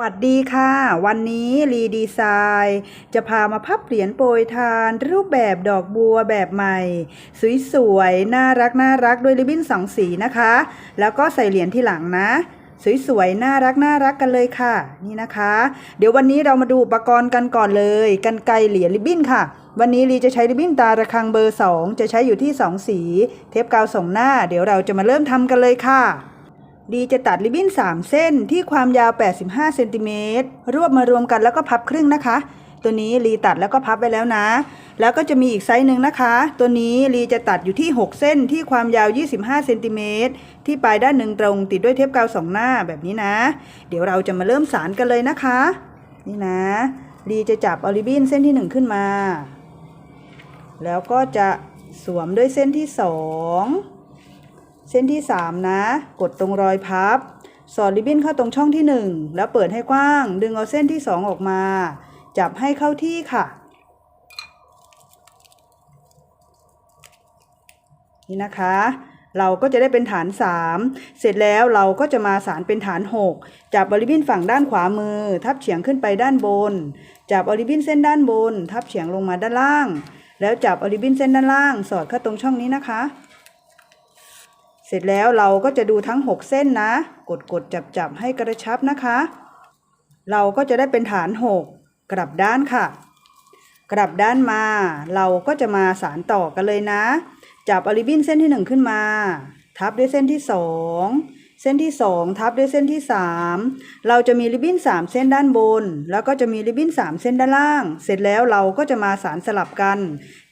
สวัสดีค่ะ วันนี้รีดีไซน์จะพามาพับเหรียญโปรยทาน รูปแบบดอกบัวแบบใหม่ สวยๆ น่ารักน่ารักด้วยริบบิ้นสองสีนะคะ แล้วก็ใส่เหรียญที่หลังนะ สวยๆ น่ารักน่ารักกันเลยค่ะ นี่นะคะ เดี๋ยววันนี้เรามาดูอุปกรณ์กันก่อนเลยกันไกเหรียญริบบิ้นค่ะ วันนี้รีจะใช้ริบบิ้นตาระคังเบอร์ 2 จะใช้อยู่ที่ 2 สี เทปกาวส่งหน้า เดี๋ยวเราจะมาเริ่มทำกันเลยค่ะ ดีจะตัดริบบิ้น 3 เส้นที่ความยาว 85เซนติเมตรรวบมารวมกันแล้วก็พับครึ่งนะคะ ตัวนี้รีตัดแล้วก็พับไปแล้วนะ แล้วก็จะมีอีกไซส์หนึ่งนะคะ ตัวนี้รีจะตัดอยู่ที่ 6 เส้นที่ความยาว 25เซนติเมตรที่ปลายด้านหนึ่งตรงติดด้วยเทปกาวสองหน้าแบบนี้นะ เดี๋ยวเราจะมาเริ่มสารกันเลยนะคะ นี่นะรีจะจับอาริบบิ้นเส้นที่ 1 ขึ้นมา แล้วก็จะสวมด้วยเส้นที่ 2 เส้นที่ 3 นะ กดตรงรอยพับ สอดริบบิ้นเข้าตรงช่องที่ 1 แล้วเปิดให้กว้าง ดึงเอาเส้นที่ 2 ออกมา จับให้เข้าที่ค่ะ นี่นะคะเราก็จะได้เป็นฐาน 3 เสร็จแล้วเราก็จะมาสารเป็นฐาน 6 จับบริบบิ้นฝั่งด้านขวามือ ทับเฉียงขึ้นไปด้านบน จับบริบบิ้นเส้นด้านบน ทับเฉียงลงมาด้านล่าง แล้วจับบริบบิ้นเส้นด้านล่าง สอดเข้าตรงช่องนี้นะคะ เสร็จแล้วเราก็จะดูทั้ง 6 เส้นนะ กดกดจับจับให้กระชับนะคะ เราก็จะได้เป็นฐาน 6 กลับด้านค่ะ กลับด้านมา เราก็จะมาสารต่อกันเลยนะ จับอลิบินเส้นที่ 1 ขึ้นมา ทับด้วยเส้นที่ 2 เส้นที่ 2 ทับด้วยเส้นที่ 3 เราจะมีริบบิ้น 3 เส้นด้านบน แล้วก็จะมีริบบิ้น 3 เส้นด้านล่าง เสร็จแล้วเราก็จะมาสารสลับกัน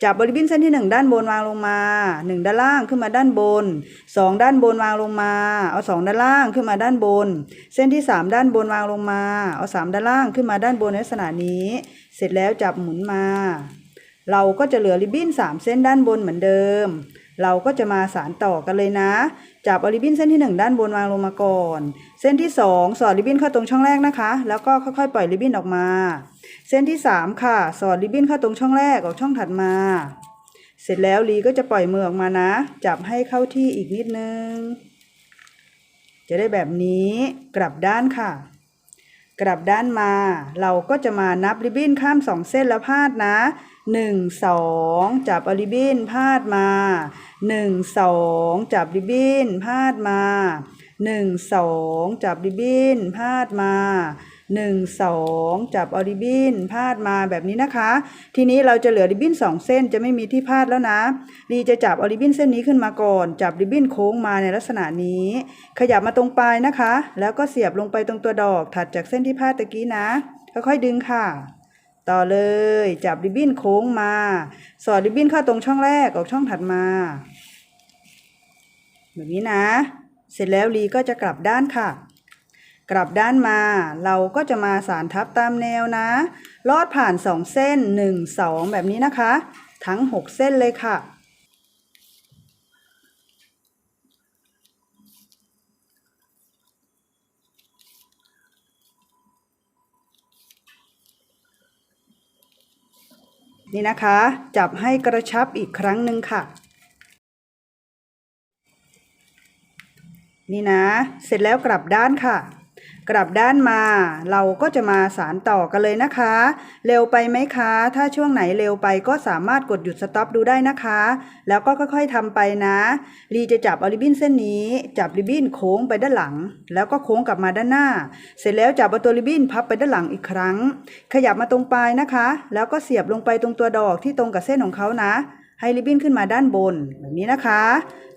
จับริบบิ้นเส้นที่ 1 ด้านบนวางลงมา 1 ด้านล่างขึ้นมาด้านบน 2 ด้านบนวางลงมา เอา 2 ด้านล่างขึ้นมาด้านบน เส้นที่ 3 ด้านบนวางลงมา เอา 3 ด้านล่างขึ้นมาด้านบนในลักษณะนี้ เสร็จแล้วจับหมุนมา เราก็จะเหลือริบบิ้น 3 เส้นด้านบนเหมือนเดิม เราก็จะมาสารต่อกันเลยนะ จับเอาริบบิ้นเส้นที่ 1 ด้านบนวางลงมาก่อน เส้นที่ 2 สอดริบบิ้นเข้าตรงช่องแรกนะคะ แล้วก็ค่อยๆ ปล่อยริบบิ้นออกมา เส้นที่ 3 ค่ะ สอดริบบิ้นเข้าตรงช่องแรกออกช่องถัดมา เสร็จแล้วลีก็จะปล่อยมือออกมานะ จับให้เข้าที่อีกนิดนึง จะได้แบบนี้กลับด้านค่ะ กลับด้านมา เราก็จะมานับริบบิ้นข้ามสองเส้นแล้วพาดนะหนึ่งสองจับอริบบิ้นพาดมาหนึ่งสองจับริบบิ้นพาดมาหนึ่งสองจับริบบิ้นพาดมา หนึ่งสองจับเอาริบบิ้นพาดมาแบบนี้นะคะ ทีนี้เราจะเหลือริบบิ้นสองเส้นจะไม่มีที่พาดแล้วนะดีจะจับเอาริบบิ้นเส้นนี้ขึ้นมาก่อน จับริบบิ้นโค้งมาในลักษณะนี้ ขยับมาตรงปลายนะคะ แล้วก็เสียบลงไปตรงตัวดอก ถัดจากเส้นที่พาดตะกี้นะค่อยๆดึงค่ะ ต่อเลยจับริบบิ้นโค้งมา สอดริบบิ้นเข้าตรงช่องแรกออกช่องถัดมาแบบนี้นะ เสร็จแล้วลีก็จะกลับด้านค่ะ กลับด้านมา เราก็จะมาสารทับตามแนวนะ ลอดผ่าน 2 เส้น 1 2 แบบนี้นะคะ ทั้ง 6 เส้นเลยค่ะ นี่นะคะ จับให้กระชับอีกครั้งหนึ่งค่ะนี่นะ เสร็จแล้วกลับด้านค่ะ กลับด้านมา เราก็จะมาสารต่อกันเลยนะคะ เร็วไปไหมคะ ถ้าช่วงไหนเร็วไปก็สามารถกดหยุดสต็อปดูได้นะคะ แล้วก็ค่อยๆทำไปนะลีจะจับเอาริบบิ้นเส้นนี้ จับริบบิ้นโค้งไปด้านหลัง แล้วก็โค้งกลับมาด้านหน้า เสร็จแล้วจับเอาตัวริบบิ้นพับไปด้านหลังอีกครั้ง ขยับมาตรงปลายนะคะ แล้วก็เสียบลงไปตรงตัวดอกที่ตรงกับเส้นของเขานะให้ริบบิ้นขึ้นมาด้านบนแบบนี้นะคะ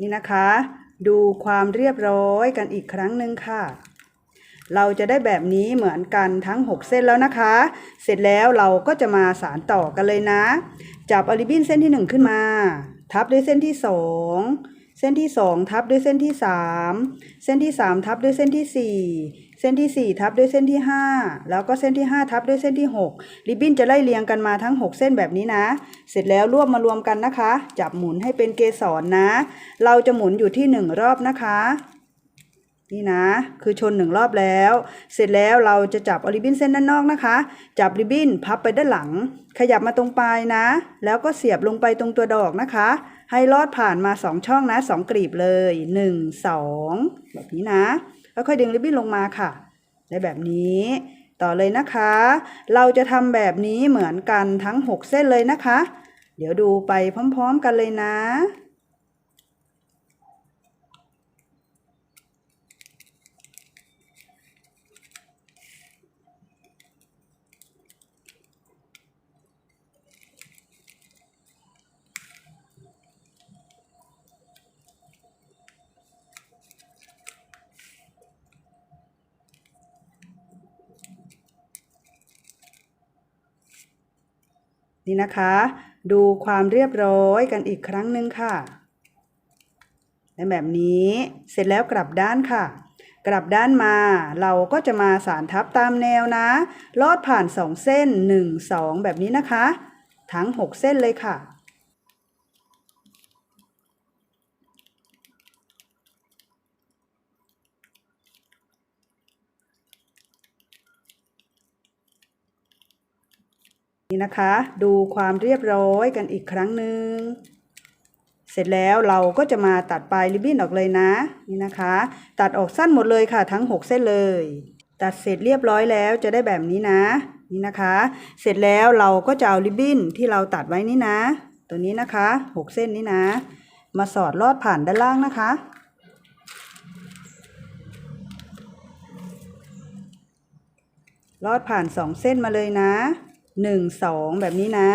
นี่นะคะ ดูความเรียบร้อยกันอีกครั้งหนึ่งค่ะ เราจะได้แบบนี้เหมือนกันทั้ง 6 เส้นแล้วนะคะ เสร็จแล้วเราก็จะมาสารต่อกันเลยนะ จับอลิบินเส้นที่ 1 ขึ้นมา ทับด้วยเส้นที่ 2 เส้นที่ 2 ทับด้วยเส้นที่ 3 เส้นที่ 3 ทับด้วยเส้นที่ 4 เส้นที่ 4 ทับด้วยเส้นที่ 5 แล้วก็เส้นที่ 5 ทับด้วยเส้นที่ 6 ริบบิ้นจะไล่เรียงกันมาทั้ง 6 เส้นแบบนี้นะ เสร็จแล้วรวบมารวมกันนะคะ จับหมุนให้เป็นเกสรนะเราจะหมุนอยู่ที่ 1 รอบนะคะนี่นะ คือชนหนึ่งรอบแล้ว เสร็จแล้วเราจะจับอริบบิ้นเส้นด้านนอกนะคะ จับริบบิ้นพับไปด้านหลัง ขยับมาตรงปลายนะ แล้วก็เสียบลงไปตรงตัวดอกนะคะ ให้ลอดผ่านมา2ช่องนะ2กลีบเลย1 2แบบนี้นะแล้วค่อยดึงริบบิ้นลงมาค่ะได้แบบนี้ต่อเลยนะคะ เราจะทำแบบนี้เหมือนกันทั้ง 6 เส้นเลยนะคะ เดี๋ยวดูไปพร้อมๆกันเลยนะ นี่นะคะ ดูความเรียบร้อยกันอีกครั้งหนึ่งค่ะและแบบนี้เสร็จแล้วกลับด้านค่ะ กลับด้านมาเราก็จะมาสารทับตามแนวนะ ลอดผ่าน 2 เส้น 1 2 แบบนี้นะคะ ทั้ง 6 เส้นเลยค่ะ นี่นะคะ ดูความเรียบร้อยกันอีกครั้งหนึ่งเสร็จแล้วเราก็จะมาตัดปลายริบบิ้นออกเลยนะนี่นะคะ ตัดออกสั้นหมดเลยค่ะทั้ง 6 เส้นเลย ตัดเสร็จเรียบร้อยแล้วจะได้แบบนี้นะนี่นะคะ เสร็จแล้วเราก็จะเอาริบบิ้นที่เราตัดไว้นี่นะ ตัวนี้นะคะ 6 เส้นนี้นะ มาสอดลอดผ่านด้านล่างนะคะ ลอดผ่าน 2 เส้นมาเลยนะ หนึ่งสองแบบนี้นะ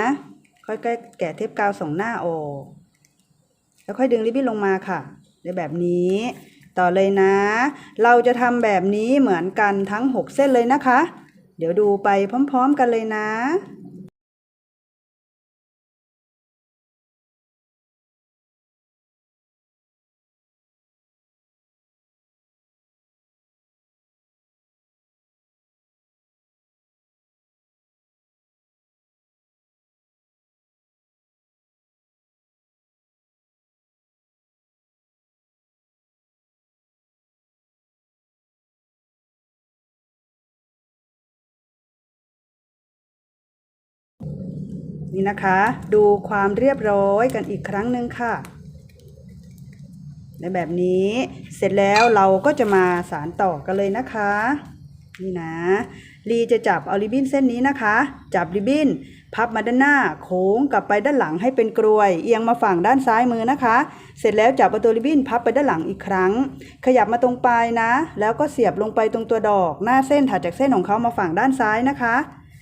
ค่อยๆแกะเทปกาวสองหน้าออกแล้วค่อยดึงริบบิ้นลงมาค่ะในแบบนี้ ต่อเลยนะ เราจะทำแบบนี้เหมือนกันทั้ง 6 เส้นเลยนะคะ เดี๋ยวดูไปพร้อม ๆ กันเลยนะ นี่นะคะ ดูความเรียบร้อยกันอีกครั้งหนึ่งค่ะในแบบนี้เสร็จแล้วเราก็จะมาสารต่อกันเลยนะคะ นี่นะลีจะจับเอาริบบิ้นเส้นนี้นะคะ จับริบบิ้น พับมาด้านหน้าโค้งกลับไปด้านหลังให้เป็นกรวย เอียงมาฝั่งด้านซ้ายมือนะคะ เสร็จแล้วจับเอาตัวริบบิ้นพับไปด้านหลังอีกครั้ง ขยับมาตรงปลายนะ แล้วก็เสียบลงไปตรงตัวดอก หน้าเส้นถัดจากเส้นของเขามาฝั่งด้านซ้ายนะคะ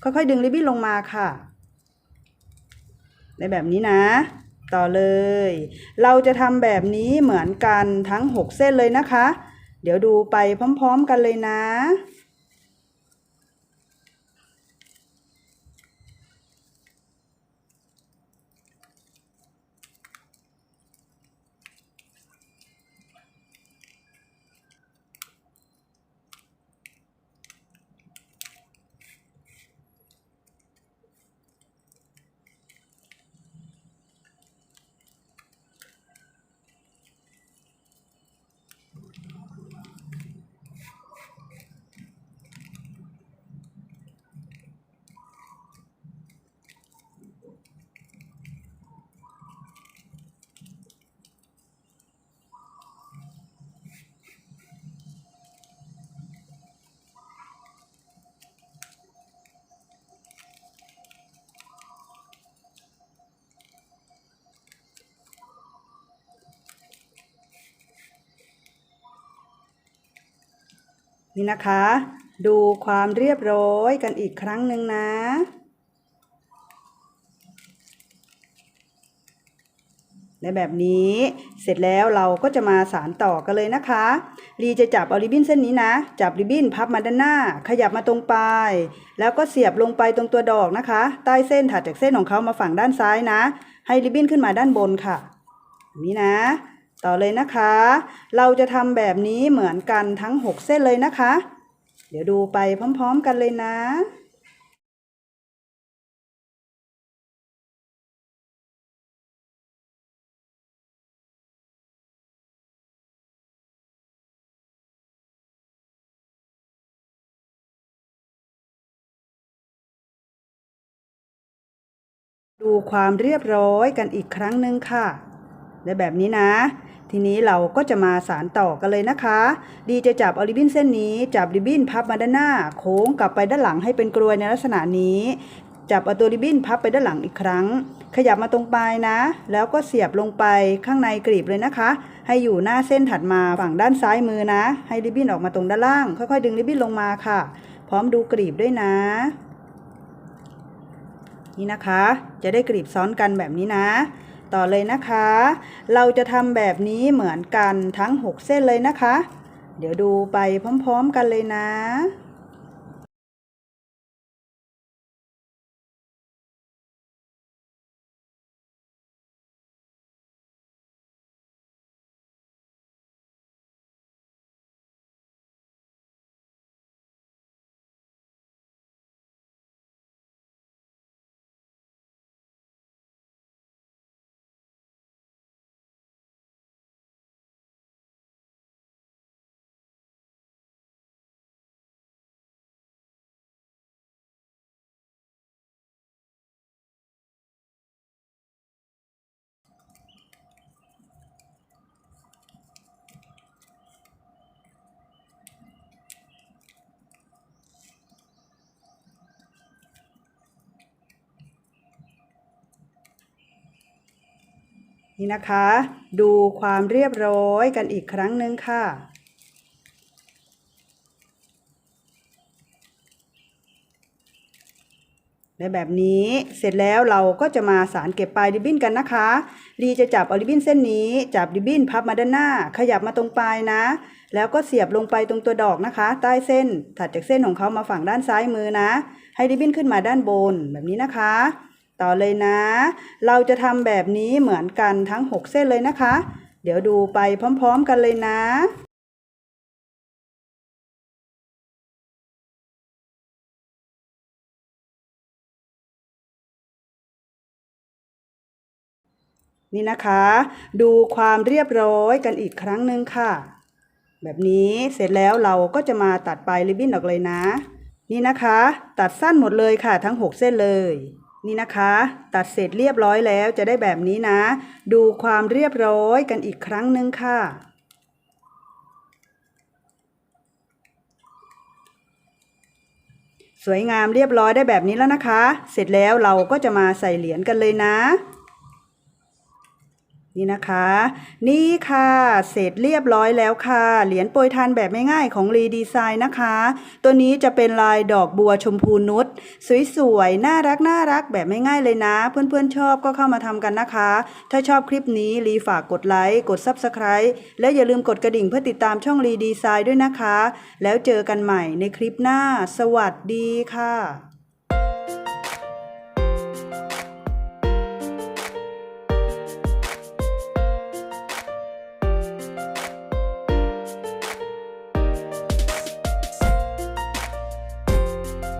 ค่อยๆดึงริบบิ้นลงมาค่ะ ในแบบนี้นะ ต่อเลย เราจะทำแบบนี้เหมือนกันทั้ง 6 เส้นเลยนะคะ เดี๋ยวดูไปพร้อม ๆ กันเลยนะ นี่นะคะ ดูความเรียบร้อยกันอีกครั้งหนึ่งนะนในแบบนี้เสร็จแล้วเราก็จะมาสารต่อกันเลยนะคะลีจะจับเอาริบบิ้นเส้นนี้นะ จับริบบิ้นพับมาด้านหน้า ขยับมาตรงปลาย แล้วก็เสียบลงไปตรงตัวดอกนะคะ ใต้เส้นถัดจากเส้นของเขามาฝั่งด้านซ้ายนะ ให้ริบบิ้นขึ้นมาด้านบนค่ะ นี้นะ ต่อเลยนะคะ เราจะทำแบบนี้เหมือนกันทั้ง 6 เส้นเลยนะคะ เดี๋ยวดูไปพร้อมๆกันเลยนะดูความเรียบร้อยกันอีกครั้งหนึ่งค่ะ และแบบนี้นะ ทีนี้เราก็จะมาสารต่อกันเลยนะคะ ดีจะจับเอาริบบิ้นเส้นนี้ จับริบบิ้นพับมาด้านหน้า โค้งกลับไปด้านหลังให้เป็นกลวยในลักษณะนี้ จับเอาตัวริบบิ้นพับไปด้านหลังอีกครั้ง ขยับมาตรงปลายนะ แล้วก็เสียบลงไปข้างในกรีบเลยนะคะ ให้อยู่หน้าเส้นถัดมาฝั่งด้านซ้ายมือนะ ให้ริบบิ้นออกมาตรงด้านล่าง ค่อยๆ ดึงริบบิ้นลงมาค่ะ พร้อมดูกรีบด้วยนะ นี่นะคะ จะได้กรีบซ้อนกันแบบนี้นะ ต่อเลยนะคะ เราจะทำแบบนี้เหมือนกันทั้ง 6 เส้นเลยนะคะ เดี๋ยวดูไปพร้อม ๆ กันเลยนะ นี่นะคะ ดูความเรียบร้อยกันอีกครั้งหนึ่งค่ะ และแบบนี้เสร็จแล้วเราก็จะมาสารเก็บปลายริบบิ้นกันนะคะลีจะจับเอาริบบิ้นเส้นนี้ จับริบบิ้นพับมาด้านหน้า ขยับมาตรงปลายนะ แล้วก็เสียบลงไปตรงตัวดอกนะคะ ใต้เส้นถัดจากเส้นของเขามาฝั่งด้านซ้ายมือนะ ให้ริบบิ้นขึ้นมาด้านบนแบบนี้นะคะ ต่อเลยนะ เราจะทำแบบนี้เหมือนกันทั้ง 6 เส้นเลยนะคะ เดี๋ยวดูไปพร้อมๆกันเลยนะนี่นะคะ ดูความเรียบร้อยกันอีกครั้งหนึ่งค่ะ แบบนี้เสร็จแล้วเราก็จะมาตัดปลายริบบิ้นออกเลยนะ นี่นะคะ ตัดสั้นหมดเลยค่ะทั้ง 6 เส้นเลย นี่นะคะ ตัดเสร็จเรียบร้อยแล้วจะได้แบบนี้นะ ดูความเรียบร้อยกันอีกครั้งหนึ่งค่ะ สวยงามเรียบร้อยได้แบบนี้แล้วนะคะ เสร็จแล้วเราก็จะมาใส่เหรียญกันเลยนะ นี่นะคะ นี่ค่ะ เสร็จเรียบร้อยแล้วค่ะ เหรียญโปรยทานแบบง่ายๆของรีดีไซน์นะคะ ตัวนี้จะเป็นลายดอกบัวชมพูนุชสวยๆ น่ารักน่ารักแบบไม่ง่ายเลยนะ เพื่อนๆชอบก็เข้ามาทำกันนะคะ ถ้าชอบคลิปนี้รีฝากกดไลค์ กด Subscribe และอย่าลืมกดกระดิ่งเพื่อติดตามช่องรีดีไซน์ด้วยนะคะ แล้วเจอกันใหม่ในคลิปหน้า สวัสดีค่ะ